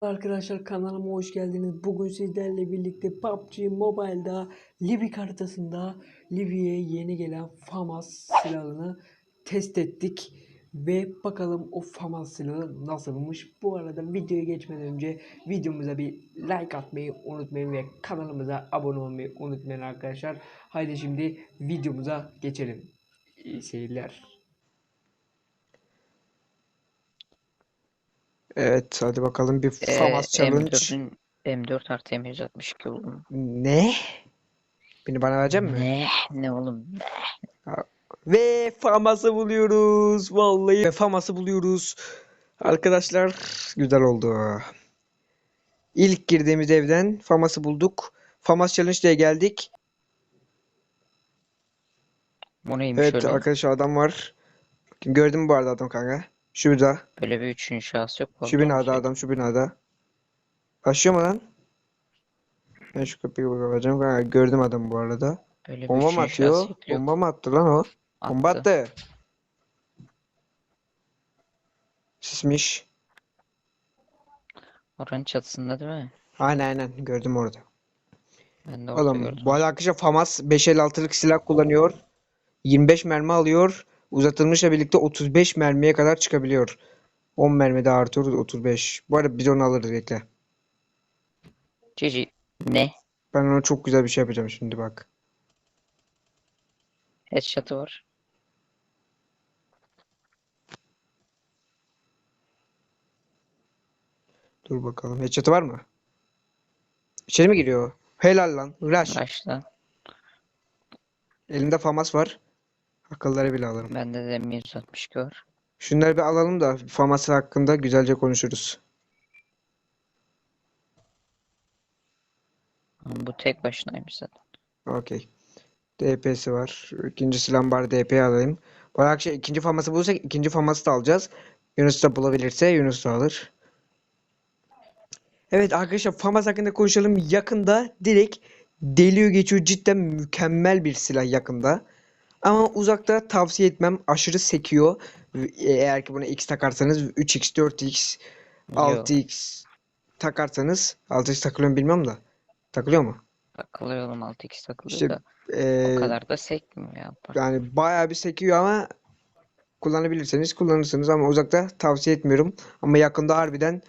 Arkadaşlar kanalıma hoş geldiniz. Bugün sizlerle birlikte PUBG Mobile'da Livik haritasında Livy'ye yeni gelen FAMAS silahını test ettik. Ve bakalım o FAMAS silahı nasılmış. Bu arada videoya geçmeden önce videomuza bir like atmayı unutmayın ve kanalımıza abone olmayı unutmayın arkadaşlar. Haydi şimdi videomuza geçelim. İyi seyirler. Evet hadi bakalım bir Ee, FAMAS challenge. M4'ün M4 artı M162 buldum. Ne? Beni bana verecek mi? Ne? Ne oğlum? Ve FAMAS'ı buluyoruz. Vallahi ve FAMAS'ı buluyoruz. Arkadaşlar güzel oldu. İlk girdiğimiz evden FAMAS'ı bulduk. FAMAS challenge diye geldik. Bu neymiş Evet öyle? arkadaşlar adam var. Gördün mü bu arada adam kanka? Şurada. Böyle bir üçüncü şahıs yok. Şu binada şey. adam şu binada. Başlıyor mu lan? Ben şu kapıyı bakacağım. Kanka, gördüm adamı bu arada. Böyle bir Bomba mı atıyor? Bomba mı attı lan o? Bomba Attı. attı. Sismiş. Oranın çatısında değil mi? Aynen aynen gördüm orada. Ben de orada Oğlum gördüm. bu arkadaşlar FAMAS 556'lık silah kullanıyor. 25 mermi alıyor. Uzatılmışla birlikte 35 mermiye kadar çıkabiliyor. 10 mermi daha artıyor 35. Bu arada biz onu alırız bekle. Cici. Ne? Ben ona çok güzel bir şey yapacağım şimdi bak. Headshot'ı var. Dur bakalım. Headshot'ı var mı? İçeri mi giriyor? Helal lan. Rush. Başla. Elimde FAMAS var. Akılları bile alırım. Bende de M162 var. Şunları bir alalım da FAMAS hakkında güzelce konuşuruz. Ama Bu tek başınaymış zaten. Okey. DP'si var. İkinci silah bari DP alayım. Bu akşam ikinci faması bulursak ikinci faması da alacağız. Yunus da bulabilirse Yunus da alır. Evet arkadaşlar famas hakkında konuşalım. Yakında direkt deliyor geçiyor. Cidden mükemmel bir silah yakında. Ama uzakta tavsiye etmem. Aşırı sekiyor. Eğer ki buna X takarsanız 3X, 4X, Yok. 6X takarsanız 6X takılıyor mu bilmiyorum da. Takılıyor mu? Takılıyor oğlum 6x takılıyor İşte da. eee, O kadar da sekmiyor ya. Yani bayağı bir sekiyor ama kullanabilirseniz kullanırsınız ama uzakta tavsiye etmiyorum. Ama yakında harbiden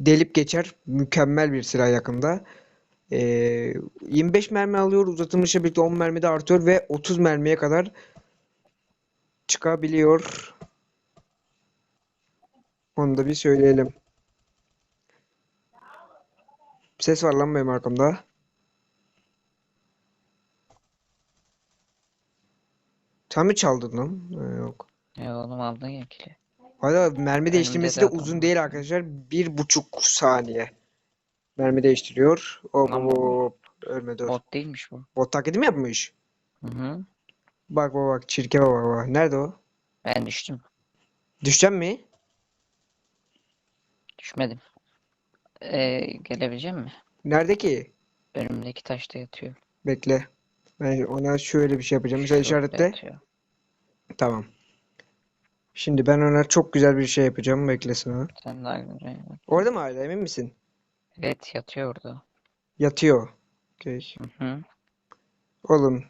delip geçer. Mükemmel bir silah yakında. Ee, 25 mermi alıyor. Uzatılmışla birlikte 10 mermi de artıyor ve 30 mermiye kadar çıkabiliyor. Onu da bir söyleyelim. Ses var lan benim arkamda. Sen mi çaldın lan? Ha, yok. Ya oğlum aldın ya kili. Hala mermi değiştirmesi de de uzun değil arkadaşlar. Bir buçuk saniye. Mermi değiştiriyor. Hop Lan bu- hop. Ölmedi o. Bot değilmiş bu. Bot taklidi mi yapmış? Hı hı. Bak bak bak. Çirkeve bak bak. Nerede o? Ben düştüm. Düşecek mi? Düşmedim. Ee, gelebilecek mi? Nerede ki? Önümdeki taşta yatıyor. Bekle. Ben ona şöyle bir şey yapacağım. Mesela Şurada işaretle. yatıyor. Tamam. Şimdi ben ona çok güzel bir şey yapacağım. Beklesin o. Sen daha güzel. Orada mı hala emin misin? Evet yatıyor orada. Yatıyor. Okey. Hı hı. Oğlum.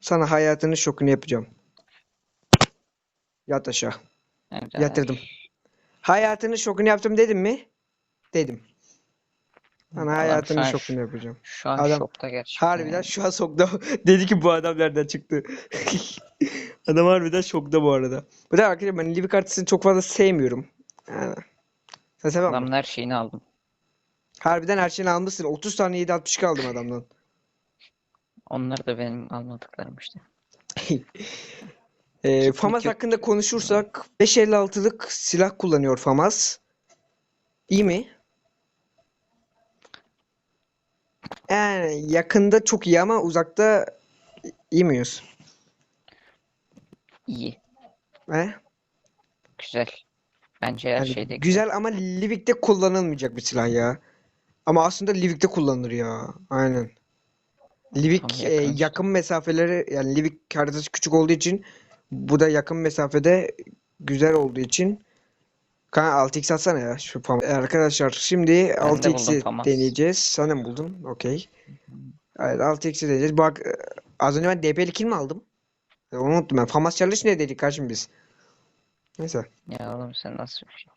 Sana hayatının şokunu yapacağım. Yat aşağı. Güzel. Yatırdım. Hayatının şokunu yaptım dedim mi? Dedim. Sana Adam hayatının şu an- şokunu yapacağım. Şu an Adam- şokta gerçekten. Harbiden yani. şu an şokta. Dedi ki bu adam nereden çıktı? Adam harbiden şokta bu arada. Bu da arkadaşlar ben Livik haritasını çok fazla sevmiyorum. Yani. Sen sever misin? Adamın her şeyini aldım. Harbiden her şeyini almışsın. 30 tane 762 aldım adamdan. Onlar da benim almadıklarım işte. Ee, FAMAS hakkında konuşursak 556'lık silah kullanıyor FAMAS. İyi mi? Yani yakında çok iyi ama uzakta iyi miyiz? İyi. He? Güzel. Bence her Yani şeyde güzel ama Livik'te kullanılmayacak bir silah ya. Ama aslında Livik'te kullanılır ya. Aynen. Livik Tam e, yakın işte. yakın mesafeleri yani Livik haritası küçük olduğu için bu da yakın mesafede güzel olduğu için Kanka 6x atsana ya şu fam- Arkadaşlar şimdi Ben de buldum 6x'i famas. deneyeceğiz. Sen de mi buldun? Okey. Evet 6x'i deneyeceğiz. Bak e, az önce ben DP'li kill mi aldım? E, Onu unuttum ben. Famas challenge ne dedik karşım biz? Neyse. Ya oğlum sen nasıl bir şey?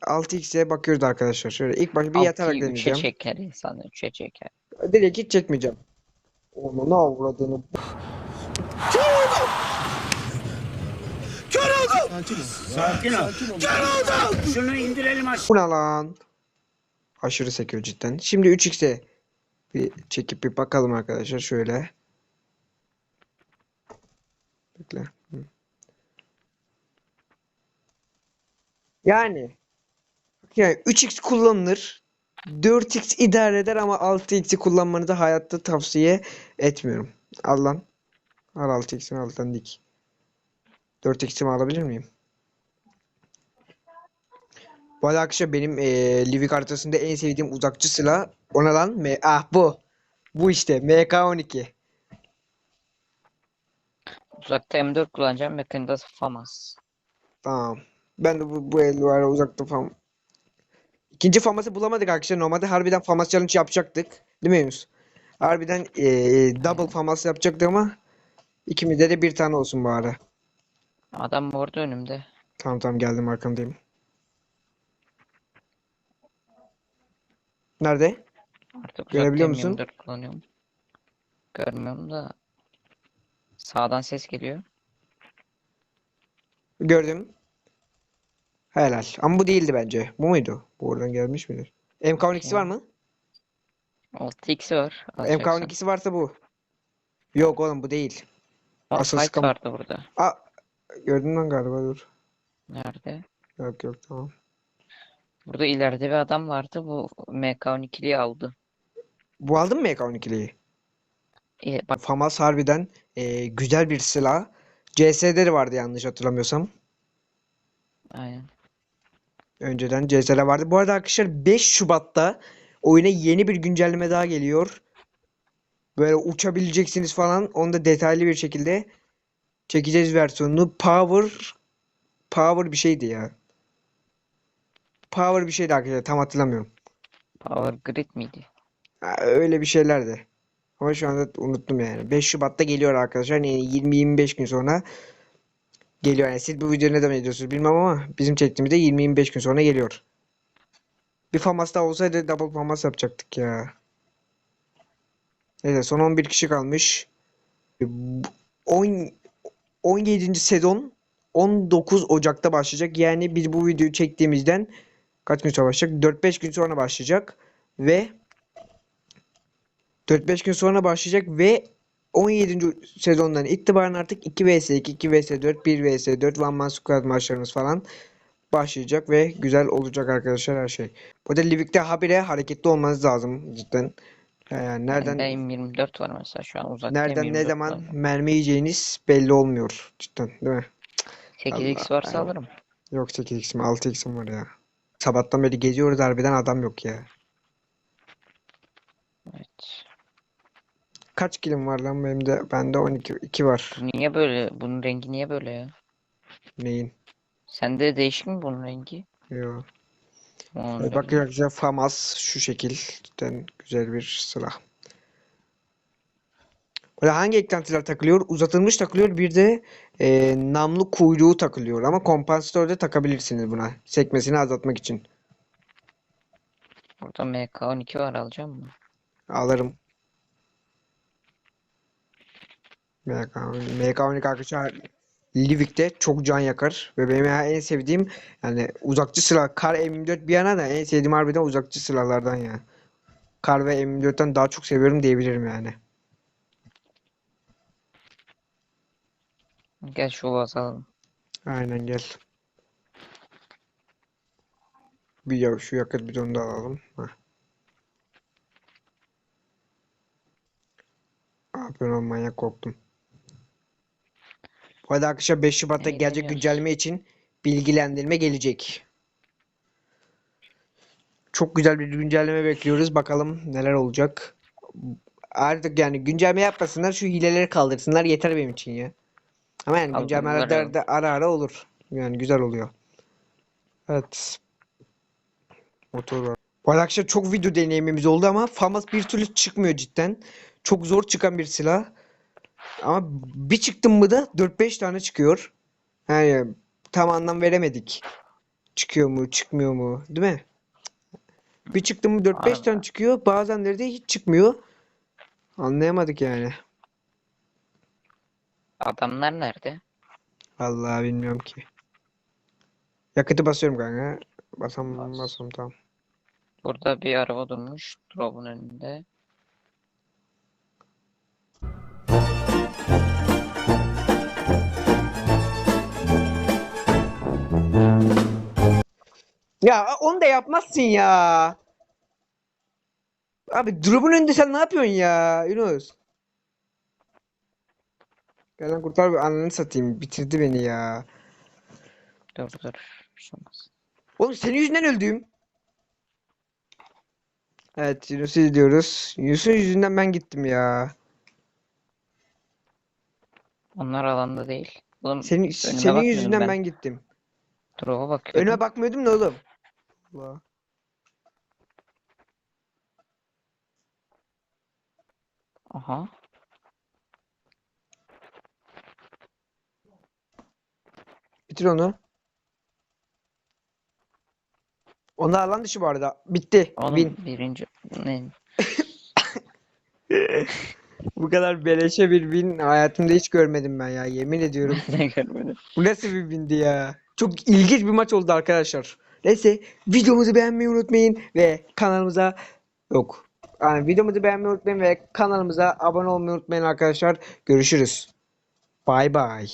6x'e bakıyoruz arkadaşlar. Şöyle ilk başta bir yatarak 6'yı 3'e deneyeceğim. çeker insan 3'e çeker. Direkt hiç çekmeyeceğim. Onu ne avradını. Sakin ol. Şunu indirelim aşağı. Bu ne lan? Aşırı sekiyor cidden. Şimdi 3x'e bir çekip bir bakalım arkadaşlar şöyle. Bekle. Hı. Yani yani 3x kullanılır. 4x idare eder ama 6x'i kullanmanızı hayatta tavsiye etmiyorum. Al lan. Al 6x'ini alttan dik. 4x'imi alabilir miyim? Bu arkadaşlar benim eee Livik haritasında en sevdiğim uzakçı silah ona lan M ah bu. Bu işte MK12. Uzakta M4 kullanacağım. Mekaniğinde FAMAS. Tamam. Ben de bu, bu el var uzakta falan. İkinci faması bulamadık arkadaşlar. Normalde harbiden famas challenge yapacaktık. Değil mi Yunus? Harbiden eee, double famas yapacaktık ama ikimizde de bir tane olsun bari. Adam orada önümde. Tamam tamam geldim arkamdayım. Nerede? Artık Görebiliyor musun? M24 kullanıyorum. Görmüyorum da sağdan ses geliyor. Gördüm. Helal. Ama bu değildi bence. Bu muydu? Bu oradan gelmiş midir? MK12'si var mı? 6x'i var. alacaksan. MK12'si varsa bu. Yok oğlum bu değil. Asıl fight skam- vardı burada. Aa, gördün lan galiba dur. Nerede? Yok yok tamam. Burada ileride bir adam vardı. Bu MK12'liyi aldı. Bu aldın mı MK12'liyi? E, bak FAMAS harbiden e, güzel bir silah. CS'de de vardı yanlış hatırlamıyorsam. aynen. Önceden CS'de vardı. Bu arada arkadaşlar 5 Şubat'ta oyuna yeni bir güncelleme daha geliyor. Böyle uçabileceksiniz falan. Onu da detaylı bir şekilde çekeceğiz versiyonunu. Power Power bir şeydi ya. Power bir şeydi arkadaşlar. Tam hatırlamıyorum. Power Grid miydi? Ha, Öyle bir şeylerdi. Ama şu anda unuttum yani. 5 Şubat'ta geliyor arkadaşlar. Yani 20-25 gün sonra geliyor. Yani siz bu videoyu ne zaman ediyorsunuz bilmem ama bizim çektiğimizde 20-25 gün sonra geliyor. Bir FAMAS daha olsaydı double FAMAS yapacaktık ya. Neyse son 11 kişi kalmış. Bu- 10 17. sezon 19 Ocak'ta başlayacak. Yani biz bu videoyu çektiğimizden kaç gün sonra başlayacak? 4-5 gün sonra başlayacak. Ve 4-5 gün sonra başlayacak ve 17. sezondan itibaren artık 2 vs 2, 2 vs 4, 1 vs 4 One Man Squad maçlarımız falan başlayacak ve güzel olacak arkadaşlar her şey. Bu da Livik'te habire hareketli olmanız lazım cidden. Yani nereden Bende M24 var mesela şu an uzakta nereden ne M24 zaman var. mermi yiyeceğiniz belli olmuyor cidden değil mi? 8x Allah varsa Allah. alırım. Yok 8x'im 6x'im var ya. Sabahtan beri geziyoruz harbiden adam yok ya. Evet. Kaç kilim var lan benim de bende 12 2 var. Niye böyle? Bunun rengi niye böyle ya? Neyin? Sende değişik mi bunun rengi? Yok. Ee. Bakın arkadaşlar FAMAS şu şekil. Cidden güzel bir silah. Böyle hangi eklentiler takılıyor? Uzatılmış takılıyor. Bir de e, namlu kuyruğu takılıyor. Ama kompansatör de takabilirsiniz buna. Sekmesini azaltmak için. Burada MK12 var alacağım mı? Alırım. MK12 arkadaşlar Livik'te çok can yakar. Ve benim en sevdiğim yani uzakçı silah. Kar M24 bir yana da en sevdiğim harbiden uzakçı silahlardan ya. Kar ve M24'ten daha çok seviyorum diyebilirim yani. Gel şu vaz alalım. Aynen gel. Bir ya şu yakıt bidonu da alalım. Heh. Yapıyorsun oğlum manyak korktum. Bu arada arkadaşlar 5 Şubat'ta gelecek Eğleniyoruz. güncelleme için bilgilendirme gelecek. Çok güzel bir güncelleme bekliyoruz. Bakalım neler olacak. Artık yani güncelleme yapmasınlar şu hileleri kaldırsınlar yeter benim için ya. Ama yani Al güncellemeler bunları. de ara ara olur. Yani güzel oluyor. Evet. Motor. Bu arkadaşlar çok video deneyimimiz oldu ama FAMAS bir türlü çıkmıyor cidden. Çok zor çıkan bir silah. Ama bir çıktım mı da 4-5 tane çıkıyor. Yani tam anlam veremedik. Çıkıyor mu, çıkmıyor mu, değil mi? Bir çıktım mı 4-5 tane çıkıyor. Bazenleri de hiç çıkmıyor. Anlayamadık yani. Adamlar nerede? Vallahi bilmiyorum ki. Yakıtı basıyorum kanka. Basam Bas. basam tamam. Burada bir araba durmuş. Drop'un önünde. Ya onu da yapmazsın ya. Abi drop'un önünde sen ne yapıyorsun ya Yunus? Gel lan kurtar bir ananı satayım. Bitirdi beni ya. Dur dur. Bir şey olmaz. Oğlum senin yüzünden öldüm. Evet Yunus'u izliyoruz. Yunus'un yüzünden ben gittim ya. Onlar alanda değil. Oğlum Senin senin yüzünden ben. ben gittim. Drop'a bakıyordum. Önüme bakmıyordum da oğlum. Allah. Aha. Bitir onu. Onlar alan dışı bu arada. Bitti. Oğlum Win. birinci ne? Bu kadar beleşe bir win hayatımda hiç görmedim ben ya. Yemin ediyorum. Ne görmedim. Bu nasıl bir windi ya? Çok ilginç bir maç oldu arkadaşlar. Neyse videomuzu beğenmeyi unutmayın ve kanalımıza yok. Yani videomuzu beğenmeyi unutmayın ve kanalımıza abone olmayı unutmayın arkadaşlar. Görüşürüz. Bay bay.